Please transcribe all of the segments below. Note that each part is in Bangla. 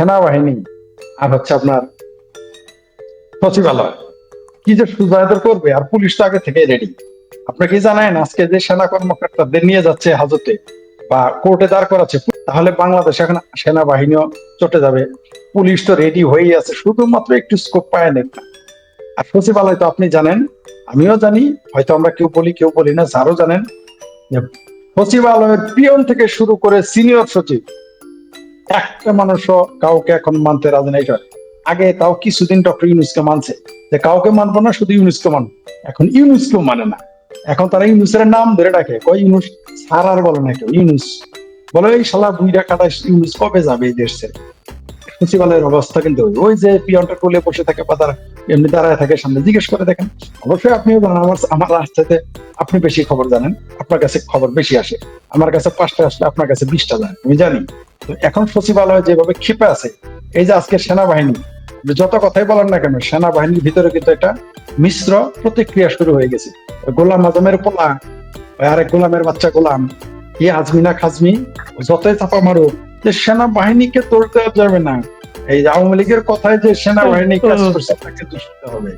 সেনাবাহিনী আর হচ্ছে আপনার সচিবালয়। কি যে সুজায়দের করবে? আর পুলিশ তো আগে থেকে রেডি আপনি কি জানেন, আজকে যে সেনা কর্মকর্তাদের নিয়ে যাচ্ছে হাজতে বা কোর্টে দাঁড় করাচ্ছে, তাহলে বাংলাদেশ এখন সেনাবাহিনীও চটে যাবে। পুলিশ তো রেডি হয়েই আছে, শুধুমাত্র একটু স্কোপ পায় না আর সচিবালয় তো আপনি জানেন, আমিও জানি, হয়তো আমরা কেউ বলি কেউ বলি না স্যারও জানেন সচিবালয়ের পিয়ন থেকে শুরু করে সিনিয়র সচিব একটা মানুষও কাউকে এখন মানতে রাজি নাই। আগে তাও কিছুদিন ডক্টর ইউনুসকে মানছে। যে কাউকে মানবো না, শুধু ইউনুসকে মানবো। এখন ইউনুসকেও মানে না। এখন তারা ইউনুসের নাম ধরে ডাকে। কয় ইউনুস? সার আর বলে না কেউ। ইউনুস। বলে, এই শালা বুইরা কাটা ইউনুস কবে যাবে এই দেশ? সচিবালয়ের অবস্থা কিন্তু ওই। যে পিয়নটা কোলে বসে থাকে বা তারা এমনি দাঁড়ায় থাকে, সামনে জিজ্ঞেস করে দেখেন। অবশ্যই আপনিও জানেন, আমার আমার রাস্তাতে আপনি বেশি খবর জানেন। আপনার কাছে খবর বেশি আসে। আমার কাছে পাঁচটা আসলে আপনার কাছে বিশটা যায়। আমি জানি। এখন সচিবালয় যেভাবে ক্ষেপে আছে এই যে আজকে সেনাবাহিনী যত কথাই বলেন না কেন সেনাবাহিনীর ভিতরে কিন্তু একটা মিশ্র প্রতিক্রিয়া শুরু হয়ে গেছে। গোলাম আজমের পোলা আরেক গোলামের বাচ্চা গোলাম ই আজমিনা খাজমি যতই চাপা মারুক যে সেনাবাহিনীকে তোর দেওয়া যাবে না এই আওয়ামী লীগের কথায় যে সেনাবাহিনী কাজ করছে তাকে দূষিত হবে।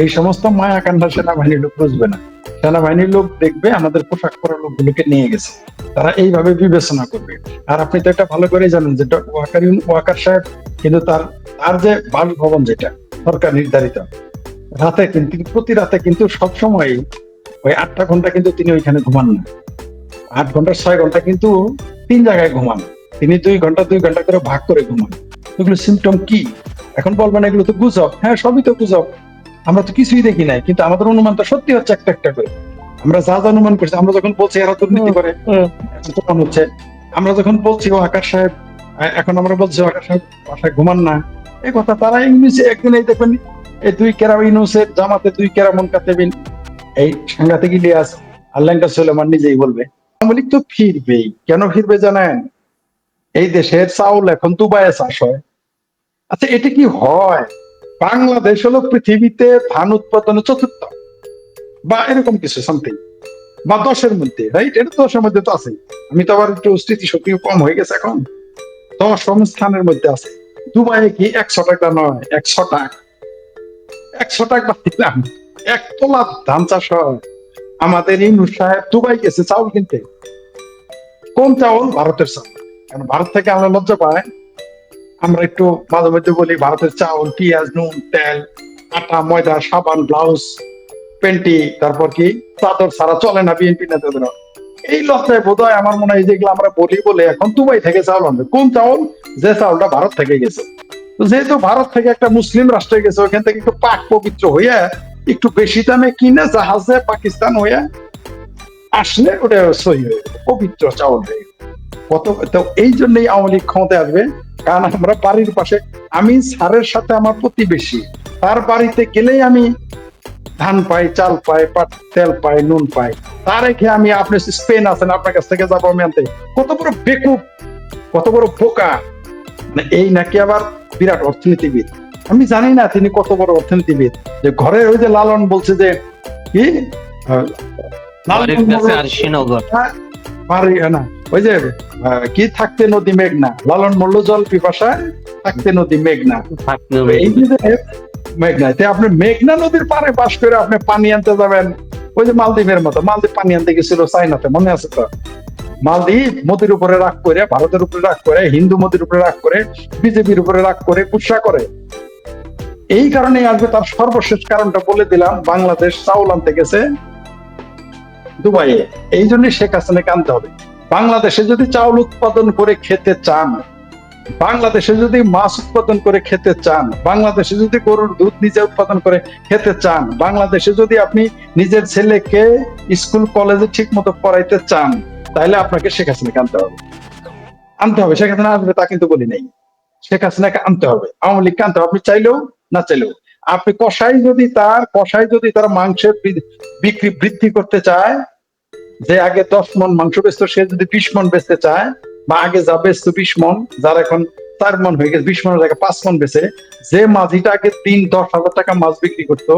এই সমস্ত মায়া কান্না সেনাবাহিনীর লোক বুঝবে না। সেনাবাহিনীর লোক দেখবে আমাদের পোশাক পরা লোকগুলোকে নিয়ে গেছে। তারা এইভাবে বিবেচনা করবে। আর আপনি তো এটা ভালো করে জানেন যে ওয়াকার ওয়াকার সাহেব কিন্তু তার তার যে বাসভবন যেটা, সরকার নির্ধারিত, রাতে কিন্তু প্রতি রাতে কিন্তু সবসময় ওই আটটা ঘণ্টা কিন্তু তিনি ওইখানে ঘুমান না। আট ঘণ্টা, ছয় ঘণ্টা কিন্তু তিন জায়গায় ঘুমান। তিনি দুই ঘণ্টা দুই ঘণ্টা করে ভাগ করে ঘুমান। এগুলো সিমটম কি? এখন বলবেন এগুলো তো গুজব। হ্যাঁ সবই তো গুজব। আমরা তো কিছুই দেখি নাই কিন্তু আমাদের অনুমান তো সত্যি হচ্ছে একটা একটা করে। আমরা যা যা অনুমান করছি আমরা যখন বলছি এরা দুর্নীতি করে তখন হচ্ছে আমরা যখন বলছি ও আকাশ সাহেব এখন আমরা বলছি আকাশ সাহেব বাসায় ঘুমান না। এই কথা তারা ইংলিশে একদিন এই দেখবেন এই দুই কেরা ইউনুসের জামাতে দুই কেরা মন কাতেবিন এই সাংঘাতিক ইলিয়াস আল্লাহটা সুলেমান নিজেই বলবে আওয়ামী লীগ তো ফিরবেই কেন ফিরবে জানেন? এই দেশের চাউল এখন দুবাইয়ে চাষ হয়। আচ্ছা এটা কি হয়? বাংলাদেশ হলো পৃথিবীতে ধান উৎপাদনে চতুর্থ। বা এরকম কিছু সামথিং বা দশের মধ্যে রাইট এটা দশের মধ্যে তো আছে আমি তো আবার একটু স্মৃতিশক্তি কম হয়ে গেছে এখন। দশম স্থানের মধ্যে আছে। দুবাইয়ে কি একশো টাকা নয়, একশো টাকা? একশো টাকা দিলাম। এক তোলা ধান চাষ হয়। আমাদের ইনু সাহেব দুবাই গেছে চাউল কিনতে। কোন চাউল? ভারতের চাউল। কারণ ভারত থেকে আমরা লজ্জা পাই আমরা একটু মাঝে মধ্যে বলি, ভারতের চাউল, পেঁয়াজ, নুন, তেল, আটা, ময়দা, সাবান, ব্লাউজ পেন্টি তারপর কি, চাদর ছাড়া চলে না বিএনপি নেতাদের এই লজ্জায় বোধ হয় আমার মনে হয় যেগুলো আমরা বলি বলে এখন দুবাই থেকে চাউল আনবে। কোন চাউল? যে চাউলটা ভারত থেকে গেছে। যেহেতু ভারত থেকে একটা মুসলিম রাষ্ট্রে গেছে, ওখান থেকে একটু পাক পবিত্র হইয়া একটু বেশি দামে কিনে জাহাজে পাকিস্তান হইয়া আসলে ওটা সহি পবিত্র চাউল হয়ে। কত এই জন্যই আওয়ামী লীগ ক্ষমতায় আসবে। কারণ আমরা বাড়ির পাশে আমি স্যারের সাথে আমার প্রতিবেশী। তার বাড়িতে গেলেই আমি ধান পাই চাল পাই পাট তেল পাই নুন পাই। তার রেখে আমি আপনি স্পেন আছেন আপনার কাছ থেকে যাব আমি আনতে। কত বড় বেকুব কত বড় বোকা। মানে এই নাকি আবার বিরাট অর্থনীতিবিদ। আমি জানি না তিনি কত বড় অর্থনীতিবিদ। যে ঘরে ওই যে লালন বলছে যে কি? লালন পারি না। ওই যে কি থাকতে নদী মেঘনা? লালন মল্ল জল পিপাসায় থাকতে নদী মেঘনা। এই যে মেঘনা তে আপনি মেঘনা নদীর পারে বাস করে আপনি পানি আনতে যাবেন। ওই যে মালদ্বীপের মতো মালদ্বীপ পানি আনতে গেছিল চাইনাতে মনে আছে তো? মালদ্বীপ মোদির উপরে রাগ করে ভারতের উপরে রাগ করে হিন্দু মোদির উপরে রাগ করে বিজেপির উপরে রাগ করে কুৎসা করে। এই কারণে আসবে তার সর্বশেষ কারণটা বলে দিলাম বাংলাদেশ চাউল আনতে গেছে দুবাইয়ে। এই জন্য শেখ হাসিনাকে আনতে হবে। বাংলাদেশে যদি চাউল উৎপাদন করে খেতে চান, বাংলাদেশে যদি মাছ উৎপাদন করে খেতে চান, বাংলাদেশে যদি গরুর দুধ নিজে উৎপাদন করে খেতে চান, বাংলাদেশে যদি আপনি নিজের ছেলেকে স্কুল, কলেজে ঠিক মতো পড়াইতে চান, তাহলে আপনাকে শেখ হাসিনাকে আনতে হবে। আনতে হবে। শেখ হাসিনা আসবে তা কিন্তু বলি নাই। শেখ হাসিনাকে আনতে হবে। আওয়ামী লীগকে আনতে হবে। আপনি চাইলেও না চাইলেও। আপনি কষাই যদি তার কষাই যদি তার মাংসের বিক্রি বৃদ্ধি করতে চায় যে আগে দশ মন মাংস বেচতো, সে যদি বিশ মন বেচতে চায়, বা আগে যা বেচতো বিশ মন, যার এখন চার মন হয়ে গেছে, বিশ মনের জায়গায় পাঁচ মন বেচে, যে মাঝিটা আগে তিন, দশ হাজার টাকা মাছ বিক্রি করতো,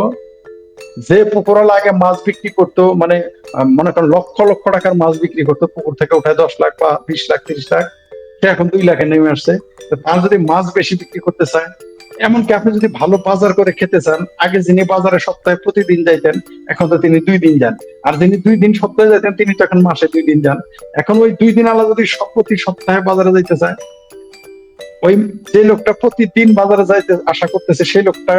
যে পুকুরালা আগে মাছ বিক্রি করতো মানে মনে করেন লক্ষ লক্ষ টাকার মাছ বিক্রি করতো, পুকুর থেকে উঠায় দশ লাখ বা বিশ লাখ, তিরিশ লাখ, সে এখন দুই লাখে নেমে আসছে। তার যদি মাছ বেশি বিক্রি করতে চায় এমনকি আপনি যদি ভালো বাজার করে খেতে চান, আগে যিনি বাজারে সপ্তাহে প্রতিদিন যাইতেন, এখন তো তিনি দুই দিন যান। আর যিনি দুই দিন সপ্তাহে যাইতেন, তিনি তো এখন মাসে দুই দিন যান। এখন ওই দুই দিন আলাদা যদি প্রতি সপ্তাহে বাজারে যাইতে চায়, ওই যে লোকটা প্রতিদিন বাজারে যাইতে আশা করতেছে, সেই লোকটা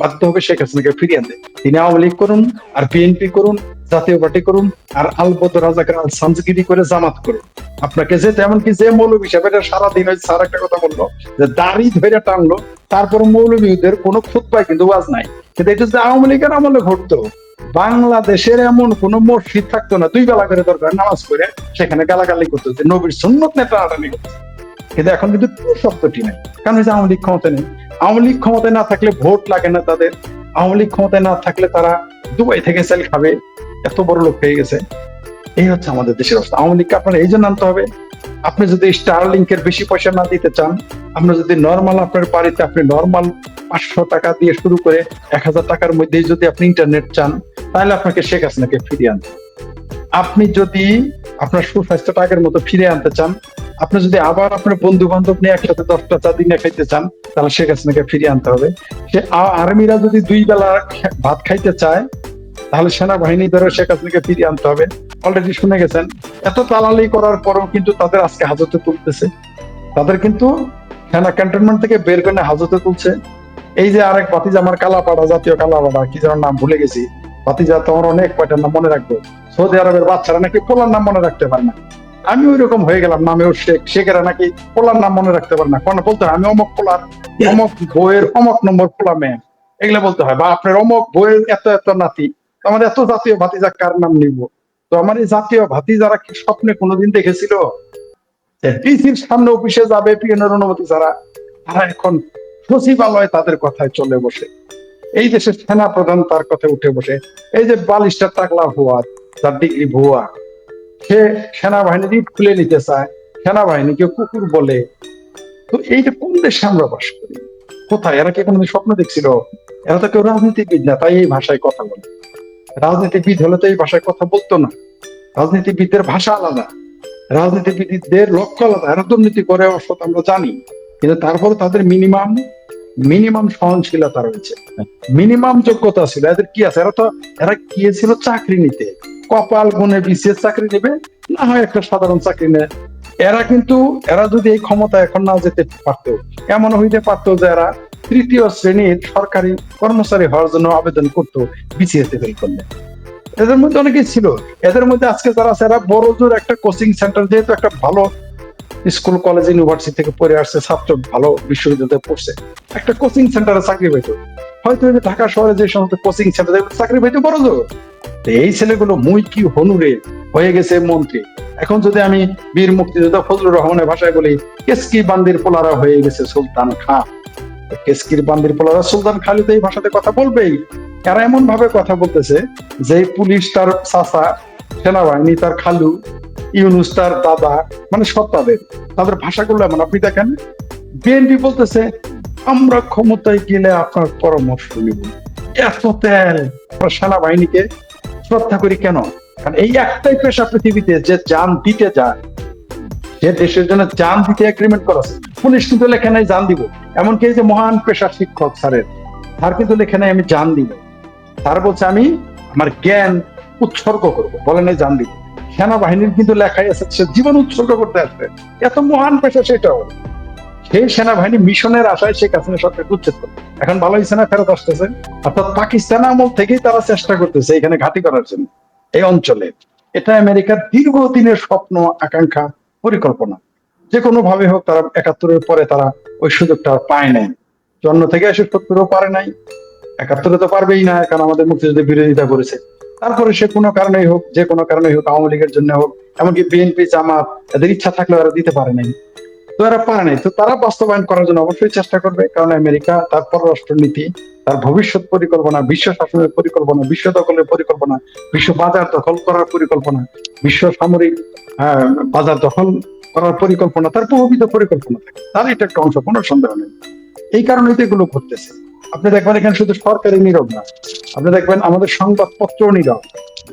বাধ্য হবে শেখ হাসিনাকে ফিরিয়ে আনতে। তিনি আওয়ামী লীগ করুন আর বিএনপি করুন, জাতীয় পার্টি করুন আর আলবদ রাজাকার আল সামজগিরি করে জামাত করুন। আপনাকে যে এমনকি যে মৌলবী হিসাবে এটা সারাদিন ওই স্যার একটা কথা বলল, যে দাড়ি ধরে টানলো তারপর মৌলবীদের কোনো খুতবায় কিন্তু ওয়াজ নাই। কিন্তু এটা যে আওয়ামী লীগের আমলে ঘটতো, বাংলাদেশের এমন কোন মসজিদ থাকতো না, দুই বেলা করে দরকার নামাজ করে সেখানে গালাগালি করতো, যে নবীর সুন্নত নেতা আটানি করতো কিন্তু এখন কিন্তু শব্দটি নেই। কারণ হচ্ছে আওয়ামী লীগ ক্ষমতা নেই আওয়ামী লীগ ক্ষমতায় না থাকলে ভোট লাগে না তাদের। আওয়ামী লীগ ক্ষমতায় না থাকলে তারা দুবাই থেকে সেল খাবে। এত বড় লোক হয়ে গেছে। এই হচ্ছে আমাদের দেশের অবস্থা। আওয়ামী লীগকে আপনার এই জন্য আনতে হবে। আপনি যদি স্টার লিঙ্কের বেশি পয়সা না দিতে চান, আপনি যদি নর্মাল আপনার বাড়িতে আপনি নর্মাল পাঁচশো টাকা দিয়ে শুরু করে এক হাজার টাকার মধ্যে যদি আপনি ইন্টারনেট চান, তাহলে আপনাকে শেখ হাসিনাকে ফিরিয়ে আনতে আপনি যদি আপনার সুস্বাস্থ্যটা আগের মতো ফিরে আনতে চান আপনি যদি আবার আপনার বন্ধু বান্ধব নিয়ে একসাথে দশটা চা দিনে খাইতে চান, তাহলে শেখ হাসিনাকে ফিরিয়ে আনতে হবে। সে আর্মিরা যদি দুই বেলা ভাত খাইতে চায়, তাহলে সেনাবাহিনী ধরে শেখ হাসিনাকে ফিরিয়ে আনতে হবে। অলরেডি শুনে গেছেন, এত তালালি করার পরও কিন্তু তাদের আজকে হাজতে তুলতেছে। তাদের কিন্তু সেনা ক্যান্টনমেন্ট থেকে বের করে হাজতে তুলছে। এই যে আরেক বাতিজা আমার কালাপাড়া জাতীয় কালাপাড়া, কি যেন নাম ভুলে গেছি। বাতিজা তোমার অনেক কয়টার নাম মনে রাখব। সৌদি আরবের বাচ্চারা নাকি পোলার নাম মনে রাখতে পারে না। আমি ওই রকম হয়ে গেলাম নামেও শেখ শেখেরা নাকি পোলার নাম মনে রাখতে পারে না। কোন বলতে আমি অমক পোলার অমক বইয়ের অমক নম্বর পোলা মেয়ে এগুলো বলতে হয়, বা আপনার অমক বইয়ের এত এত নাতি। আমার এত জাতীয় ভাতিজা কার নাম নিব? তো আমার এই জাতীয় ভাতিজারা কি স্বপ্নে কোনোদিন দেখেছিল? ডিসির সামনে অফিসে যাবে পিএনের অনুমতি ছাড়া, তারা এখন সচিবালয় তাদের কথায় চলে বসে। এই দেশের সেনা প্রধান তার কথা উঠে বসে। এই যে বালিশটা টাকলা ভুয়া তার ডিগ্রি ভুয়া। সে সেনাবাহিনী রিট খুলে নিতে চায়। সেনাবাহিনীকে কুকুর বলে। তো এইটা কোন দেশে আমরা বাস করি? কোথায়? এরা কি কোনোদিন স্বপ্ন দেখছিল? এরা তো কেউ রাজনীতিবিদ না তাই এই ভাষায় কথা বলে। রাজনীতিবিদ হলে তো এই ভাষায় কথা বলতো না। রাজনীতিবিদদের ভাষা আলাদা। রাজনীতিবিদদের লক্ষ্য আলাদা। এরা দুর্নীতি করে অবশ্য আমরা জানি। কিন্তু তারপরে তাদের মিনিমাম মিনিমাম সহনশীলতা রয়েছে। মিনিমাম যোগ্যতা ছিল। এদের কি আছে? এরা তো এরা গিয়েছিল চাকরি নিতে। কপাল গুনে বিসিএস চাকরি নেবে, না হয় একটা সাধারণ চাকরি নেয়। এরা কিন্তু, এরা যদি এই ক্ষমতা এখন না যেতে পারতো, এমন হইতে পারতো যে এরা তৃতীয় শ্রেণির সরকারি কর্মচারী হওয়ার জন্য আবেদন করতো, বিসিএস করলে। এদের মধ্যে অনেকেই ছিল। এদের মধ্যে আজকে যারা আছে, এরা বড় জোর একটা কোচিং সেন্টার যেহেতু একটা ভালো স্কুল কলেজ ইউনিভার্সিটি থেকে পড়ে আসছে, ছাত্র, ভালো বিশ্ববিদ্যালয়ে পড়ছে, একটা কোচিং সেন্টারে চাকরি পাইতো। হয়তো ঢাকা শহরে যে সমস্ত কোচিং সেন্টারে চাকরি পাইতো বড় জোর। এই ছেলেগুলো মুই কি হনুরে? হয়ে গেছে মন্ত্রী। এখন যদি আমি বীর মুক্তিযোদ্ধা ফজলুর রহমানের ভাষায় বলি, কেসকি বান্দির পোলারা হয়ে গেছে সুলতান খান কেসকির বান্দির পোলারা সুলতান খালি তো এই ভাষাতে কথা বলবেই। এরা এমন ভাবে কথা বলতেছে যে পুলিশ তার চাচা, সেনাবাহিনী, তার খালু, ইউনুস তার দাদা মানে সব তাদের। তাদের ভাষাগুলো এমন। আপনি দেখেন বিএনপি বলতেছে, আমরা ক্ষমতায় গেলে আপনার পরামর্শ নিব। এত তেল। সেনাবাহিনীকে শ্রদ্ধা করি কেন? কারণ এই একটাই পেশা পৃথিবীতে যে যান দিতে যায় সে দেশের জন্য যান দিতে এগ্রিমেন্ট করা, পুলিশ কিন্তু লেখে নাই যান দিব। এমনকি এই যে মহান পেশা শিক্ষক স্যারের, তার কিন্তু লেখে নাই আমি যান দিব। তার বলছে, আমি আমার জ্ঞান উৎসর্গ করব। বলে নাই জান দিব। সেনাবাহিনীর কিন্তু লেখাই আছে, সে জীবন উৎসর্গ করতে আসবে। এত মহান পেশা সেটাও। সেই সেনাবাহিনী, মিশনের আশায় শেখ হাসিনা সরকার উচ্ছেদ করে এখন ভালো হয়েছে না, ফেরত আসতেছে। অর্থাৎ পাকিস্তান আমল থেকেই তারা চেষ্টা করতেছে এখানে ঘাঁটি করার জন্য, এই অঞ্চলে। এটা আমেরিকার দীর্ঘদিনের স্বপ্ন, আকাঙ্ক্ষা, পরিকল্পনা। যে কোনো ভাবে হোক তারা একাত্তরের পরে তারা ওই সুযোগটা পায় নাই। জন্ম থেকে এসে সত্তরও পারে নাই। একাত্তরে তো পারবেই না, কারণ আমাদের মুক্তিযুদ্ধের বিরোধিতা করেছে। তারপরে সে কোনো কারণেই হোক, যে কোনো কারণেই হোক, আওয়ামী লীগের জন্য হোক, এমনকি বিএনপি, জামাত, এদের ইচ্ছা থাকলে এরা দিতে পারে নাই। তো এরা পারে নাই। তো তারা বাস্তবায়ন করার জন্য অবশ্যই চেষ্টা করবে, কারণ আমেরিকা তার পররাষ্ট্র নীতি তার ভবিষ্যৎ পরিকল্পনা, বিশ্ব শাসনের পরিকল্পনা, বিশ্ব দখলের পরিকল্পনা, বিশ্ব বাজার দখল করার পরিকল্পনা, বিশ্ব সামরিক বাজার দখল করার পরিকল্পনা, তার বহুবিধ পরিকল্পনা থাকে। তার এটা একটা অংশ, কোনো সন্দেহ নেই। এই কারণেই তো এগুলো করতেছে আপনি দেখবেন এখানে শুধু সরকারি নীরব না, আপনি দেখবেন আমাদের সংবাদপত্র নীরব।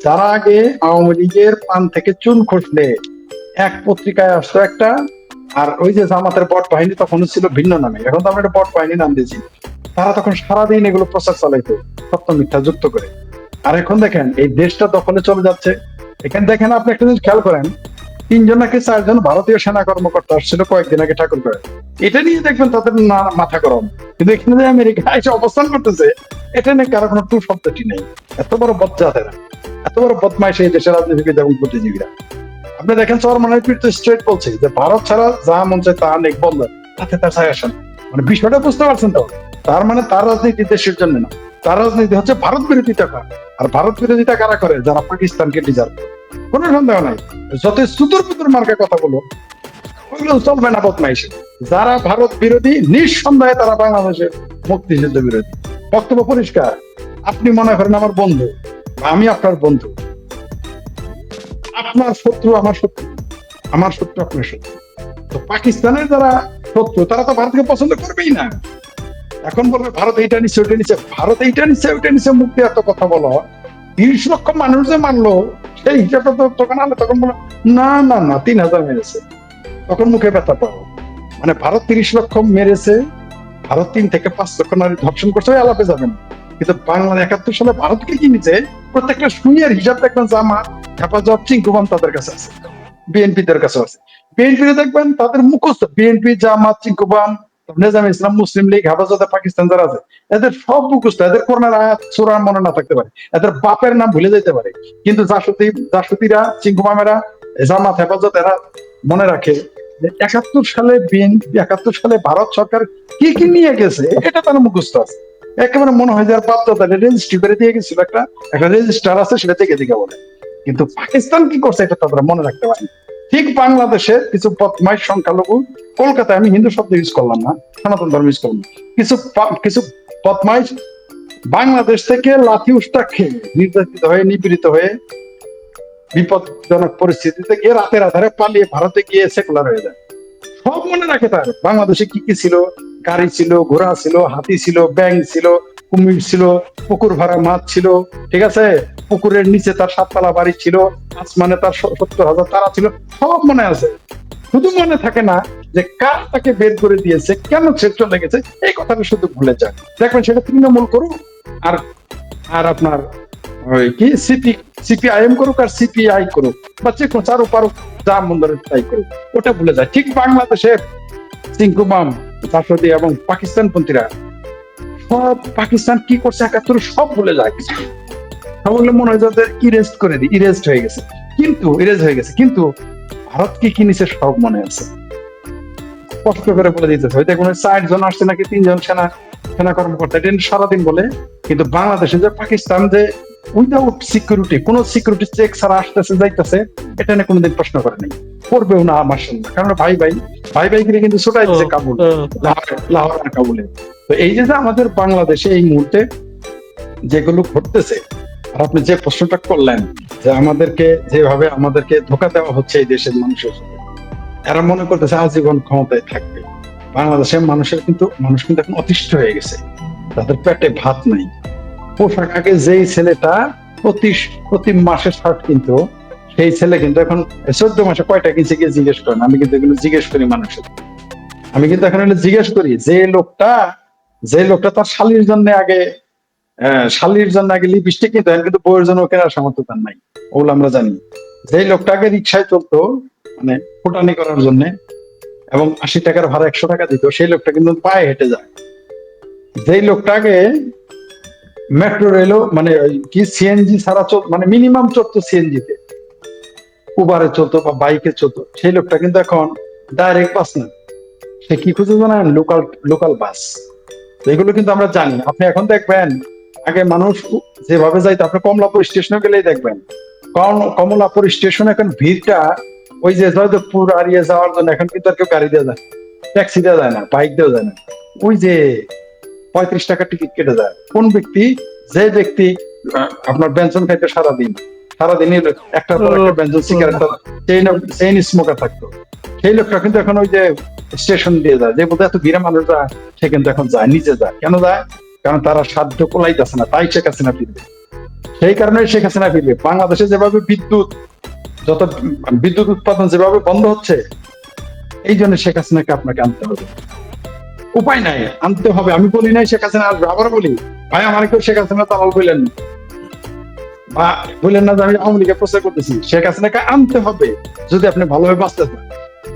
যারা আগে আওয়ামী লীগের পান থেকে চুন খসলে এক পত্রিকায় আসতো একটা আর ওই যে জামাতের বট বাহিনী তখন ছিল ভিন্ন নামে। এখন তো আমরা একটা বট বাহিনী নাম দিয়েছি। তারা তখন সারাদিন এগুলো প্রচার চালাইতো, সত্য মিথ্যা যুক্ত করে। আর এখন দেখেন, এই দেশটা দখলে চলে যাচ্ছে। এখানে দেখেন, আপনি একটা জিনিস খেয়াল করেন, তিনজন নাকি চারজন ভারতীয় সেনা কর্মকর্তা আসছিল কয়েকদিন আগে ঠাকুর করে এটা নিয়ে দেখবেন তাদের না- মাথা গরম। কিন্তু এখানে যে আমেরিকা এসে অবস্থান করতেছে, এটা নিয়ে কারও কোনো টু শব্দটি নেই। এত বড় বদজাতেরা, এত বড় বদমাইশ এই দেশের রাজনীতিবিদ এবং বুদ্ধিজীবীরা। আপনি দেখেন চরমানের পীর তো স্ট্রেট বলছে যে ভারত ছাড়া যা মন চায় তা নেক বন্ধ তাতে তার ছায় আসে না। মানে বিষয়টা বুঝতে পারছেন তো? তার মানে তার রাজনীতি দেশের জন্য না। তার রাজনীতি হচ্ছে ভারত বিরোধিতা করা আর ভারত বিরোধিতা কারা করে? যারা পাকিস্তানকে ডিজার্ভ করে। কোনো সন্দেহ নাই। যত সুদূর পুতুর মার্কে কথা বলো, ওইগুলো চলবে না বদমাইশে। যারা ভারত বিরোধী, নিঃসন্দেহে তারা বাংলাদেশের মুক্তিযুদ্ধ বিরোধী। বক্তব্য পরিষ্কার। আপনি মনে করেন আমার বন্ধু আমি আপনার বন্ধু। আপনার শত্রু আমার শত্রু। আমার শত্রু আপনার শত্রু। তো পাকিস্তানের যারা শত্রু, তারা তো ভারতকে পছন্দ করবেই না। এখন বলবে, ভারত এইটা নিচ্ছে ওইটা নিচ্ছে ভারত এইটা নিচ্ছে ওইটা নিচ্ছে মুক্তি এত কথা বলো। তিরিশ লক্ষ মানুষ যে মানলো, সেই হিসাবটা তো তখন আলো, তখন বলো, না না না, তিন হাজার মেরেছে। তখন মুখে ব্যথা পাবো মানে ভারত তিরিশ লক্ষ মেরেছে, ভারত তিন থেকে পাঁচ লক্ষ নারী ধর্ষণ করছে আলাপে যাবেন কিন্তু বাংলা একাত্তর সালে ভারতকে কিনেছে প্রত্যেকটা সুইয়ের হিসাব দেখবেন জামা চিঙ্কুবাম তাদের কাছে আছে। বিএনপি দের কাছে আছে দেখবেন তাদের মুখস্থ। বিএনপি, জামাত চিঙ্কুবাম ইসলাম, মুসলিম লীগ, হেফাজতে পাকিস্তান যারা আছে, এদের সব মুখস্থ। এদের আয়াত সুরার মনে না থাকতে পারে। এদের বাপের নাম ভুলে যেতে পারে। কিন্তু জাসতি, জাসতিরা চিঙ্কুবামেরা জামাত, হেফাজত, এরা মনে রাখে একাত্তর সালে বিএনপি, একাত্তর সালে ভারত সরকার কি কি নিয়ে গেছে, এটা তার মুখস্থ আছে। একেবারে মনে হয় যে আর বাধ্যতা রেজিস্ট্রি করে দিয়ে গেছিল একটা একটা রেজিস্টার আছে সেটা থেকে দিকে বলে। কিন্তু পাকিস্তান কি করছে এটা তারা মনে রাখতে পারে ঠিক বাংলাদেশে কিছু বদমাইশ সংখ্যালঘু, কলকাতায় আমি হিন্দু শব্দ ইউজ করলাম না, সনাতন ধর্ম ইউজ করলাম কিছু কিছু বদমাইশ বাংলাদেশ থেকে লাথি উস্তা খেয়ে, নির্যাতিত হয়ে, নিপীড়িত হয়ে বিপদজনক পরিস্থিতিতে গিয়ে রাতের আধারে পালিয়ে ভারতে গিয়ে সেকুলার হয়ে যায়। সব মনে রাখে তার, বাংলাদেশে কি কি ছিল? গাড়ি ছিল, ঘোড়া ছিল, হাতি ছিল ব্যাং ছিল কুমির ছিল, পুকুর ভরা মাছ ছিল, ঠিক আছে? পুকুরের নিচে তার সাততলা বাড়ি ছিল, আসমানে তার সত্তর হাজার তারা ছিল, সব মনে আছে। শুধু মনে থাকে না যে কার তাকে বের করে দিয়েছে, কেন সে চলে গেছে, এই কথাটা শুধু ভুলে যায় দেখবেন সেটা তৃণমূল করুক, আর আর আপনার ওই কি, সিপি, সিপিআইএম করুক আর সিপিআই করুক, বা যে চারু পারুক যা মন্দিরের তাই করুক, ওটা ভুলে যায়। ঠিক বাংলাদেশের সিংকুমাম জাসদি এবং পাকিস্তান পন্থীরা সব পাকিস্তান কি করছে একাত্তর সব ভুলে যায়। সবগুলো মনে হয় যাদের ইরেস্ট করে দিই ইরেস্ট হয়ে গেছে। কিন্তু ইরেজ হয়ে গেছে। কিন্তু ভারত কি কি নিছে সব মনে আছে। স্পষ্ট করে বলে দিতেছে। হয়তো কোনো চার জন আসছে নাকি তিনজন সেনা সেনা কর্মকর্তা। এটা সারাদিন বলে। কিন্তু বাংলাদেশে যে পাকিস্তান যে উইদাউট সিকিউরিটি কোন সিকিউরিটি চেক ছাড়া আসতেছে যাইতেছে এটা নিয়ে কোনোদিন প্রশ্ন করে নাই। করবেও না আমার সঙ্গে। কারণ ভাই ভাই ভাই ভাই করে কিন্তু ছোটাই দিচ্ছে কাবুল। লাহোর আর কাবুলে। তো এই যে যে আমাদের বাংলাদেশে এই মুহূর্তে যেগুলো ঘটতেছে আর আপনি যে প্রশ্নটা করলেন যে আমাদেরকে যেভাবে আমাদেরকে ধোকা দেওয়া হচ্ছে এই দেশের মানুষের সাথে এরা মনে করতেছে আজীবন ক্ষমতায় থাকবে। বাংলাদেশের মানুষের কিন্তু মানুষ কিন্তু এখন অতিষ্ঠ হয়ে গেছে। তাদের পেটে ভাত নাই। পোশাক আগে যেই ছেলেটা প্রতি প্রতি মাসে শার্ট কিন্তু সেই ছেলে কিন্তু এখন চোদ্দ মাসে কয়টা কিনছে গিয়ে জিজ্ঞেস করেন আমি কিন্তু এগুলো জিজ্ঞেস করি মানুষের। আমি কিন্তু এখন এগুলো জিজ্ঞেস করি যে লোকটা যে লোকটা তার শালির জন্য আগে শালির জন্য আগে লিপস্টিক কিনতে হয়, কিন্তু বইয়ের জন্য কেনার সামর্থ্য তার নাই। ওগুলো আমরা জানি। যে লোকটা আগে রিক্সায় চলতো মানে ফুটানি করার জন্য এবং আশি টাকার ভাড়া একশো টাকা দিত সেই লোকটা কিন্তু পায়ে হেঁটে যায়। যেই লোকটা আগে মেট্রো রেলও মানে কি সিএনজি ছাড়া চল মানে মিনিমাম চলতো সিএনজিতে উবারে চলতো বা বাইকে চলতো। সেই লোকটা কিন্তু এখন ডাইরেক্ট বাস না। সে কি খুঁজে জানেন? লোকাল লোকাল বাস এগুলো কিন্তু আমরা জানি আপনি এখন দেখবেন, আগে মানুষ যেভাবে যাইতো, আপনি কমলাপুর স্টেশনে গেলেই দেখবেন। কম- কমলাপুর স্টেশন এখন ভিড়টা ওই যে জয়দেবপুর আর ইয়ে যাওয়ার জন্য এখন কিন্তু আর কেউ গাড়ি দেওয়া যায় ট্যাক্সি দেওয়া যায় না বাইক দেওয়া যায় না। ওই যে পঁয়ত্রিশ টাকা টিকিট কেটে যায়। কোন ব্যক্তি? যে ব্যক্তি আপনার ব্যঞ্জন খাইতে সারাদিন পর একটা ব্যঞ্জন সিগারেট চেইন চেইন স্মোকার থাকতো। সেই লোকটা কিন্তু এখন ওই যে স্টেশন দিয়ে যায়। যে বলতে এত ভিড়ে মানুষ যায় সে কিন্তু এখন যায় নিচে যায়। কেন যায়? কারণ তারা সাধ্য কোলাইতেছে না তাই শেখ হাসিনা ফিরবে। সেই কারণে শেখ হাসিনা ফিরবে। বাংলাদেশে যেভাবে বিদ্যুৎ যত বিদ্যুৎ উৎপাদন যেভাবে বন্ধ হচ্ছে এই জন্য শেখ হাসিনাকে আপনাকে আনতে হবে। উপায় নাই, আনতে হবে। আমি বলি নাই শেখ হাসিনা আসবে আবার বলি, ভাই, আমার কেউ শেখ হাসিনা তালাল বললেন। বা বললেন না যে আমি আওয়ামী লীগের প্রচার করতেছি। শেখ হাসিনাকে আনতে হবে, যদি আপনি ভালোভাবে বাঁচতে চান,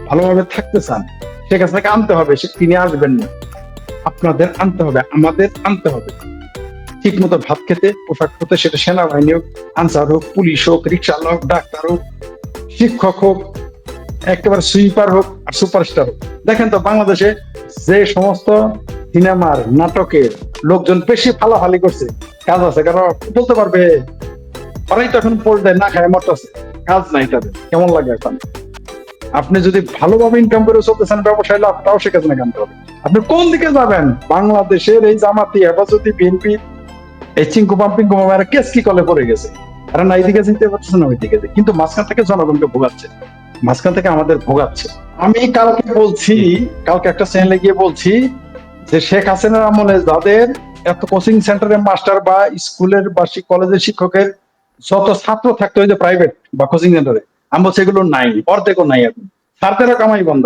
ভালোভাবে থাকতে চান, শেখ হাসিনাকে আনতে হবে তিনি আসবেন না। আপনাদের আনতে হবে, আমাদের আনতে হবে। ঠিক মতো ভাত খেতে, পোশাক পরতে, সেটা সেনাবাহিনী হোক, আনসার হোক, পুলিশ হোক রিক্সা হোক, ডাক্তার হোক, শিক্ষক হোক একেবারে সুইপার হোক আর সুপারস্টার। হোক দেখেন তো বাংলাদেশে যে সমস্ত সিনেমার, নাটকের লোকজন বেশি ফালাফালি করছে, কাজ আছে। কারণ বলতে পারবে, ওরাই তখন পড়ে না খায়, মরতেছে। কাজ নাই তাদের। কেমন লাগে এখন? আপনি যদি ভালোভাবে ইনকাম করে চলতেছেন, ব্যবসায় লাভ, তাও সেখানে জানতে হবে। আপনি কোন দিকে যাবেন? বাংলাদেশের এই জামাতি হেফাজতি বিএনপি, এই চিঙ্কু পাম্পিং কুমার কেস কি কলে পড়ে গেছে? না, এইদিকে যেতে পারতেছে না, ওইদিকে। কিন্তু মাঝখান থেকে জনগণকে ভোগাচ্ছে। মাঝখান থেকে আমাদের ভোগাচ্ছে। আমি কালকে বলছি, কালকে একটা চ্যানেলে গিয়ে বলছি যে শেখ হাসিনার আমলে যাদের এত কোচিং সেন্টারের মাস্টার বা স্কুলের বা কলেজের শিক্ষকের যত ছাত্র থাকতো ওই যে প্রাইভেট বা কোচিং সেন্টারে আমি বলছি এগুলো নাই, অর্ধেকও নাই এখন। সারদেরও কামাই বন্ধ।